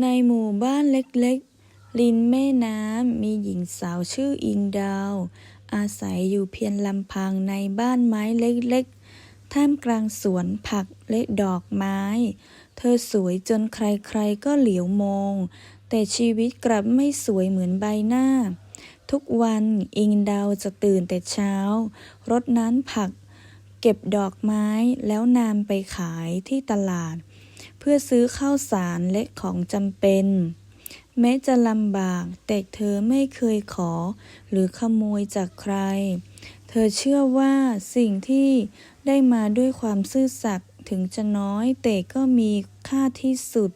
ในหมู่บ้านเล็กๆ ริมแม่น้ำมีหญิงสาวชื่ออิงดาว อาศัยอยู่เพียงลำพังในบ้านไม้เล็กๆ ท่ามกลางสวนผักและดอกไม้ เธอสวยจนใครๆก็เหลียวมอง แต่ชีวิตกลับไม่สวยเหมือนใบหน้า ทุกวันอิงดาวจะตื่นแต่เช้า รดน้ำผัก เก็บดอกไม้แล้วนำไปขายที่ตลาด เพื่อซื้อข้าวสารและของจำเป็น แม้จะลำบากแต่เธอไม่เคยขอ หรือขโมยจากใคร เธอเชื่อว่าสิ่งที่ได้มาด้วยความซื่อสัตย์ถึงจะน้อยแต่ก็มีค่าที่สุด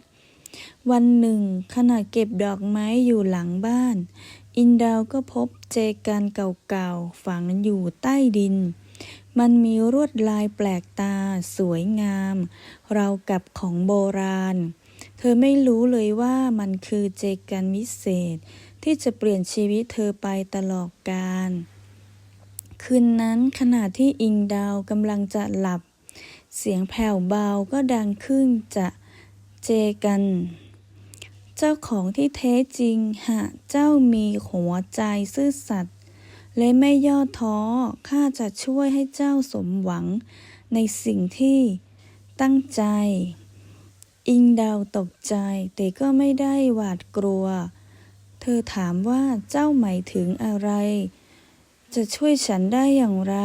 วันหนึ่ง ขณะเก็บดอกไม้อยู่หลังบ้าน อินดาวก็พบเจกันเก่าๆฝังอยู่ใต้ดิน มันมีรวดลายแปลกตา สวยงามราวกับของโบราณ เธอไม่รู้เลยว่ามันคือเจกันวิเศษ ที่จะเปลี่ยนชีวิตเธอไปตลอดกาลคืนนั้นขณะที่อิงดาวกำลังจะหลับ เสียงแผ่วเบาก็ดังขึ้นจะเจกัน เจ้าของที่แท้จริงหากเจ้ามีหัวใจซื่อสัตย์ และไม่ย่อท้อ ข้าจะช่วยให้เจ้าสมหวัง ในสิ่งที่ตั้งใจ อิงดาวตกใจ แต่ก็ไม่ได้หวาดกลัว เธอถามว่าเจ้าหมายถึงอะไร จะช่วยฉันได้อย่างไร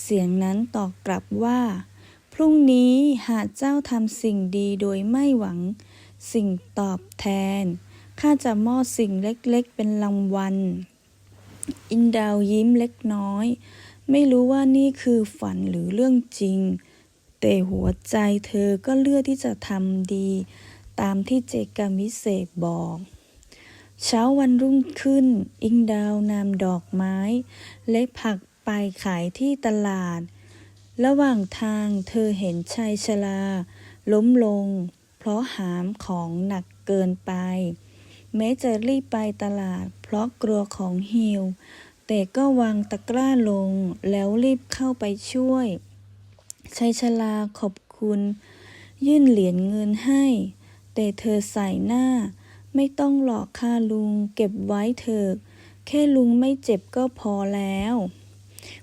เสียงนั้นตอบกลับว่า พรุ่งนี้หากเจ้าทำสิ่งดีโดยไม่หวัง สิ่งตอบแทน ข้าจะมอบสิ่งเล็กๆ เป็นรางวัล อินดาวยิ้มเล็กน้อย ไม่รู้ว่านี่คือฝันหรือเรื่องจริง แต่หัวใจเธอก็เลือกที่จะทำดี ตามที่เจกรรมวิเศษบอก เช้าวันรุ่งขึ้น อิงดาวนำดอกไม้ และผักไปขายที่ตลาด ระหว่างทางเธอเห็นชายชราล้มลง เพราะหามของหนักเกินไป แม้จะรีบไปตลาด เพราะกลัวของหิว แต่ก็วางตะกร้าลงแล้วรีบเข้าไปช่วยชายชราขอบคุณ ยื่นเหรียญเงินให้ แต่เธอใส่หน้า ไม่ต้องหลอกค่าลุง เก็บไว้เถอะแค่ลุงไม่เจ็บก็พอแล้ว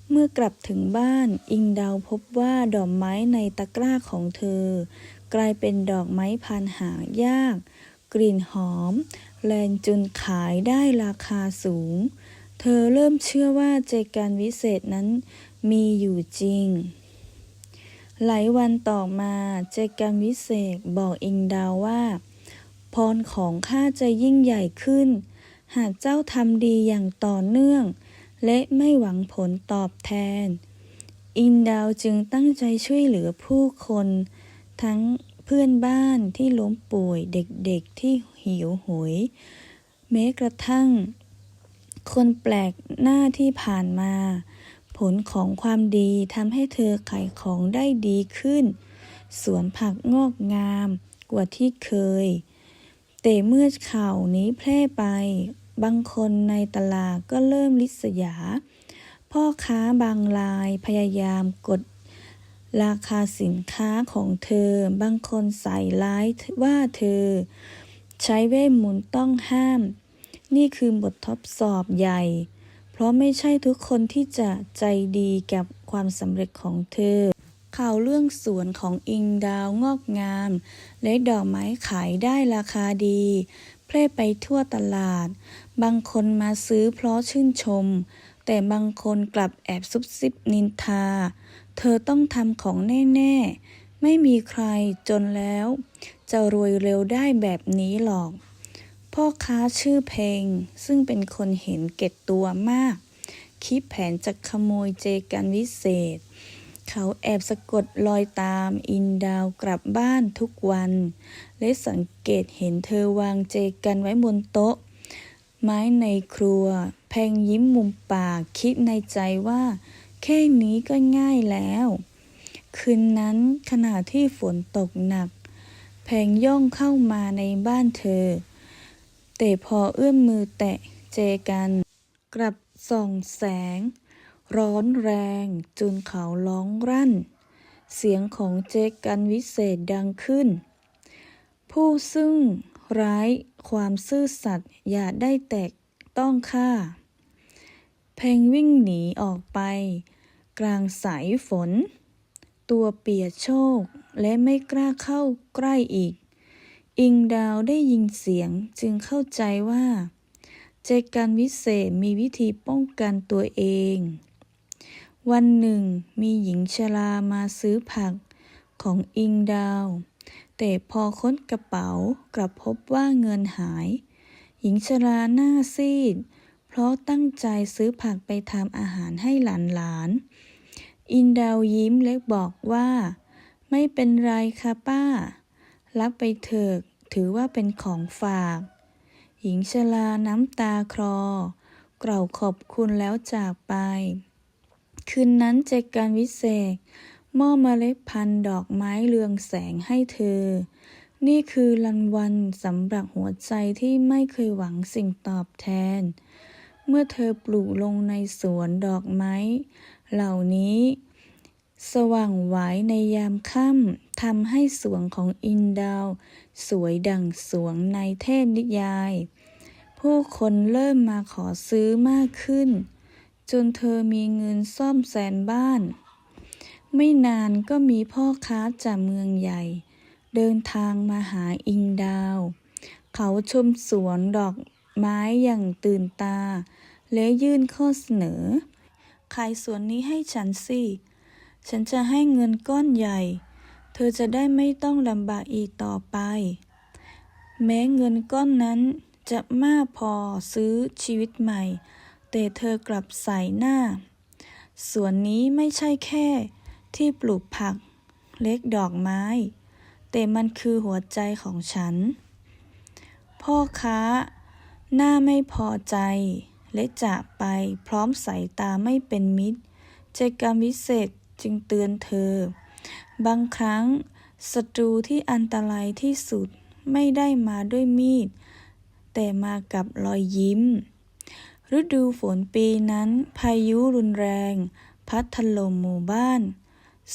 เมื่อกลับถึงบ้าน อิงดาวพบว่าดอกไม้ในตะกร้าของเธอ กลายเป็นดอกไม้พันหายาก กลิ่นหอม แรงจนขายได้ราคาสูง เธอเริ่มเชื่อว่าเจกันวิเศษนั้นมีอยู่จริง หลายวันต่อมาเจกันวิเศษบอกอิงดาวว่า พรของข้าจะยิ่งใหญ่ขึ้น หากเจ้าทำดีอย่างต่อเนื่อง และไม่หวังผลตอบแทน อินดาวจึงตั้งใจช่วยเหลือผู้คน ทั้ง พื่อนบ้านที่ล้มป่วยเด็กๆที่หิวโหยแม้กระทั่ง คนแปลกหน้าที่ผ่านมา ผลของความดีทำให้เธอขายของได้ดีขึ้น สวนผักงอกงามกว่าที่เคย แต่เมื่อข่าวนี้แพร่ไป บางคนในตลาดก็เริ่มลิษยา พ่อค้าบางรายพยายามกด ราคาสินค้าของเธอ บางคนใส่ร้ายว่าเธอ ใช้เวทมนต์ต้องห้าม นี่คือบททดสอบใหญ่ เพราะไม่ใช่ทุกคนที่จะใจดีกับความสำเร็จของเธอ ข่าวเรื่องสวนของอิงดาวงอกงาม และดอกไม้ขายได้ราคาดีแพร่ไปทั่วตลาด บางคนมาซื้อเพราะชื่นชม แต่บางคนกลับแอบซุบซิบนินทา เธอต้องทำของแน่ ๆ ไม่มีใครจนแล้ว จะรวยเร็วได้แบบนี้หรอก พ่อค้าชื่อเพลง ซึ่งเป็นคนเห็นเก็ดตัวมาก คิดแผนจะขโมยเจกันวิเศษ เขาแอบสะกดรอยตามอินดาวกลับบ้านทุกวัน และสังเกตเห็นเธอวางเจกันไว้บนโต๊ะ ไม้ในครัว แพงยิ้มมุมปากคิดในใจว่า แค่นี้ก็ง่ายแล้ว คืนนั้นขณะที่ฝนตกหนักแพงย่องเข้ามาในบ้านเธอ แต่พอเอื้อมมือแตะเจกัน กลับส่องแสง ร้อนแรงจนเขาร้องรั่น เสียงของเจกันวิเศษดังขึ้น ผู้ซึ่งร้ายความซื่อสัตย์อย่าได้แตกต้องข้าเพลงวิ่งหนีออกไป กลางสายฝน ตัวเปียกโชกและไม่กล้าเข้าใกล้อีก อิงดาวได้ยินเสียงจึงเข้าใจว่าเจกันวิเศษมีวิธีป้องกันตัวเอง วันหนึ่งมีหญิงชรามาซื้อผักของอิงดาว แต่พอค้นกระเป๋ากลับพบว่าเงินหาย หญิงชราหน้าซีด เพราะตั้งใจซื้อผักไปทำอาหารให้หลานๆ อินดาวยิ้มและบอกว่า ไม่เป็นไรค่ะป้า รับไปเถอะถือว่าเป็นของฝาก หญิงชราน้ำตาคลอกล่าวขอบคุณแล้วจากไป คืนนั้นเจกันวิเศษมอบเมล็ดพันธุ์ดอกไม้เรืองแสงให้เธอ นี่คือรางวัลสำหรับหัวใจที่ไม่เคยหวังสิ่งตอบแทน เมื่อเธอปลูกลงในสวนดอกไม้ เหล่านี้ สว่างไหวในยามค่ำทำให้สวนของอินดาว สวยดังสวงในเทพนิยาย ผู้คนเริ่มมาขอซื้อมากขึ้น จนเธอมีเงินซ่อมแซมบ้าน ไม่นานก็มีพ่อค้าจากเมืองใหญ่ เดินทางมาหาอิงดาว เขาชมสวนดอกไม้อย่างตื่นตา และยื่นข้อเสนอ ขายสวนนี้ให้ฉันสิ ฉันจะให้เงินก้อนใหญ่ เธอจะได้ไม่ต้องลำบากอีกต่อไป แม้เงินก้อนนั้นจะมากพอซื้อชีวิตใหม่ แต่เธอกลับใส่หน้า สวนนี้ไม่ใช่แค่ที่ปลูกผัก เล็กดอกไม้ แต่มันคือหัวใจของฉัน พ่อค้า หน้าไม่พอใจ และจากไปพร้อมสายตาไม่เป็นมิตร ใจกรรมวิเศษจึงเตือนเธอ บางครั้งศัตรูที่อันตรายที่สุดไม่ได้มาด้วยมีด แต่มากับรอยยิ้ม ฤดูฝนปีนั้น พายุรุนแรง พัดถล่มหมู่บ้าน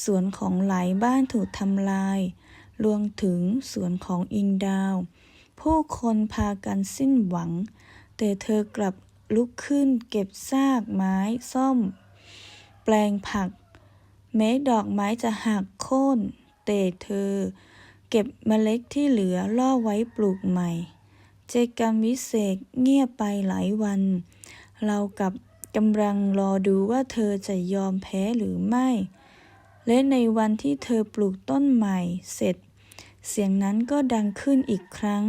สวนของหลายบ้านถูกทำลาย รวมถึงสวนของอิงดาว ผู้คนพากันสิ้นหวัง แต่เธอกลับ ลุกขึ้นเก็บซากไม้ซ่อมแปลงผัก แม้ดอกไม้จะหักโค่นแต่เธอ เก็บเมล็ดที่เหลือล่อไว้ปลูกใหม่ เจกรรมวิเศษเงียบไปหลายวัน เรากับกำลังรอดูว่าเธอจะยอมแพ้หรือไม่ และในวันที่เธอปลูกต้นใหม่เสร็จ เสียงนั้นก็ดังขึ้นอีกครั้ง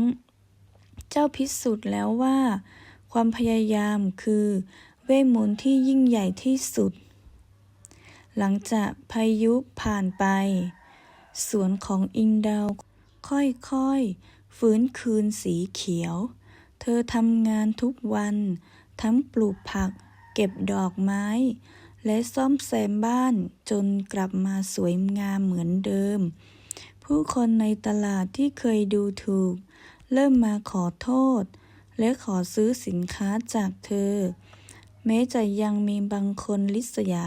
เจ้าพิสูจน์แล้วว่า ความพยายามคือเวทมนต์ที่ยิ่งใหญ่ที่สุด หลังจากพายุผ่านไป สวนของอิงดาวค่อยๆฟื้นคืนสีเขียว เธอทำงานทุกวัน ทั้งปลูกผัก เก็บดอกไม้ และซ่อมแซมบ้านจนกลับมาสวยงามเหมือนเดิม ผู้คนในตลาดที่เคยดูถูก เริ่มมาขอโทษ และขอซื้อสินค้าจากเธอ แม้จะยังมีบางคนลิษยา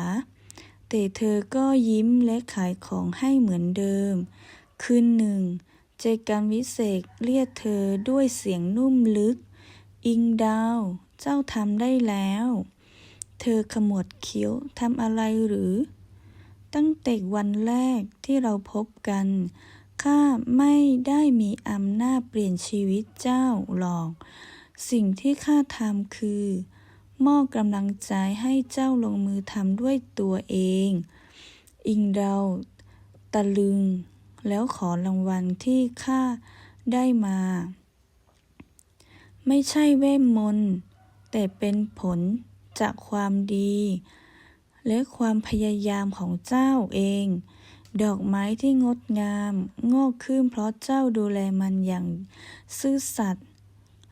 แต่เธอก็ยิ้มและขายของให้เหมือนเดิม คืนหนึ่ง เจกันวิเศษเรียกเธอด้วยเสียงนุ่มลึก อิงดาว เจ้าทำได้แล้ว เธอขมวดคิ้วทำอะไรหรือ ตั้งแต่วันแรกที่เราพบกันข้าไม่ได้มีอำนาจเปลี่ยนชีวิตเจ้าหรอก สิ่งที่ข้าทำคือ มอบกำลังใจให้เจ้าลงมือทำด้วยตัวเอง อิงดาตะลึง แล้วขอรางวัลที่ข้าได้มา ไม่ใช่เวทมนต์แต่เป็นผลจากความดี และความพยายามของเจ้าเอง ดอกไม้ที่งดงาม งอกขึ้นเพราะเจ้าดูแลมันอย่างซื่อสัตย์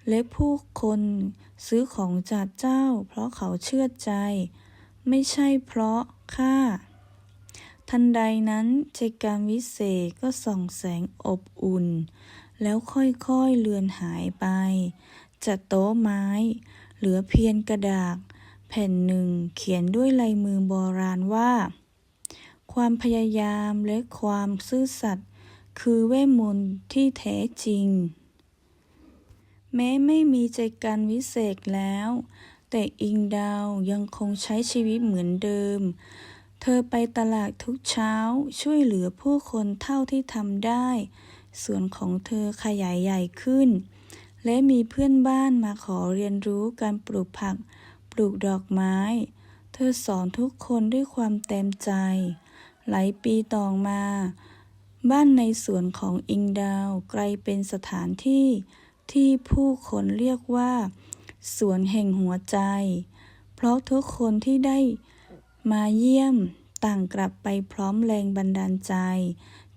และผู้คนซื้อของจากเจ้า เพราะเขาเชื่อใจ ไม่ใช่เพราะข้าทันใดนั้นเจการวิเศษก็ส่องแสงอบอุ่น แล้วค่อยๆเลือนหายไปจากโต๊ะไม้ เหลือเพียงกระดาษ แผ่นหนึ่งเขียนด้วยลายมือโบราณว่า ความพยายามและความซื่อสัตย์คือเวทมนต์ที่แท้จริง แม้ไม่มีใจกันวิเศษแล้ว แต่อิงดาวยังคงใช้ชีวิตเหมือนเดิม เธอไปตลาดทุกเช้าช่วยเหลือผู้คนเท่าที่ทำได้ ส่วนของเธอขยายใหญ่ขึ้น และมีเพื่อนบ้านมาขอเรียนรู้การปลูกผัก ปลูกดอกไม้ เธอสอนทุกคนด้วยความเต็มใจ หลายปีต่อมา บ้านในสวนของอิงดาวกลายเป็นสถานที่ ที่ผู้คนเรียกว่า สวนแห่งหัวใจ เพราะทุกคนที่ได้มาเยี่ยมต่างกลับไปพร้อมแรงบันดาลใจ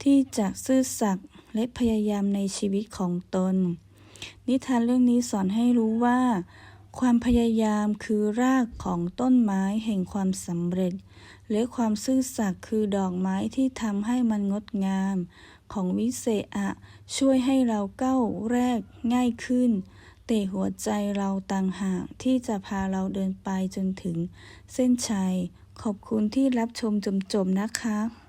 ที่จะซื่อสัตย์และพยายามในชีวิตของตน นิทานเรื่องนี้สอนให้รู้ว่า ความพยายามคือรากของต้นไม้แห่งความสำเร็จ และความซื่อสัตย์คือดอกไม้ที่ทำให้มันงดงาม ของวิเศษอะช่วยให้เราก้าวแรกง่ายขึ้น แต่หัวใจเราต่างหากที่จะพาเราเดินไปจนถึงเส้นชัย ขอบคุณที่รับชมจนจบนะคะ